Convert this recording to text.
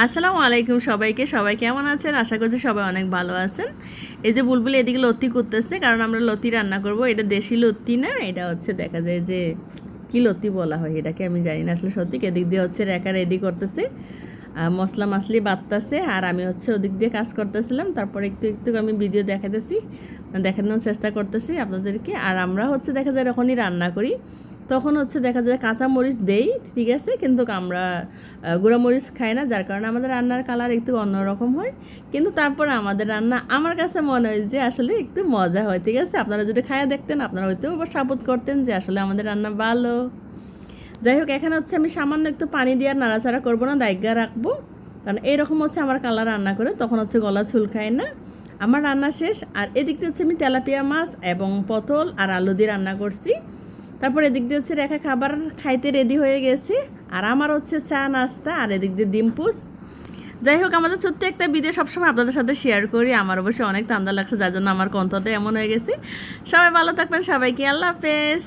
আসসালামু আলাইকুম সবাইকে। সবাই কেমন আছেন? আশা করছি সবাই অনেক ভালো আছেন। এই যে বুলবুল এদিকে লতি করতেছে, কারণ আমরা লতি রান্না করব। এটা দেশি লতি না, এটা হচ্ছে দেখা যায় যে কি লতি বলা হয় এটাকে, আমি জানি না আসলে সত্যি এদিক দিয়ে হচ্ছে রেখা রেডি করতেছে মশলা মাছলি বাটতেছে, আর আমি হচ্ছে ওদিক দিয়ে কাজ করতেছিলাম। তারপর একটু একটু আমি ভিডিও দেখাতেছি দেখানোর চেষ্টা করতেছি আপনাদেরকে। আর আমরা হচ্ছে দেখা যায় যখনই রান্না করি। তখন হচ্ছে দেখা যায় কাঁচা মরিচ দেই, ঠিক আছে? কিন্তু আমরা গুঁড়া মরিচ খাই না, যার কারণে আমাদের রান্নার কালার একটু অন্যরকম হয়। কিন্তু তারপর আমাদের রান্না, আমার কাছে মনে হয় যে আসলে একটু মজা হয়, ঠিক আছে? আপনারা যদি খায়া দেখতেন, আপনারা হয়তো আবার সাপোর্ট করতেন যে আসলে আমাদের রান্না ভালো। যাই হোক, এখানে হচ্ছে আমি সামান্য একটু পানি দিয়ে নাড়াচাড়া করব না দায়গা রাখব। কারণ এইরকম হচ্ছে আমার কালার রান্না করে, তখন হচ্ছে গলা চুলকায় না। আমার রান্না শেষ, আর এদিক দিয়ে হচ্ছে আমি তেলাপিয়া মাছ এবং পটল আর আলু দিয়ে রান্না করছি। তারপর এদিক দিয়ে হচ্ছে রেখা খাবার খাইতে রেডি হয়ে গেছি। আর আমার হচ্ছে চা, নাস্তা আর এদিক দিয়ে ডিম পুষ যাই হোক, আমাদের ছোট্ট একটা বিদে সবসময় আপনাদের সাথে শেয়ার করি। আমার অবশ্যই অনেক ঠান্ডা লাগছে, যার জন্য আমার কণ্ঠতে এমন হয়ে গেছি। সবাই ভালো থাকবেন, সবাইকে আল্লাহ হাফেজ।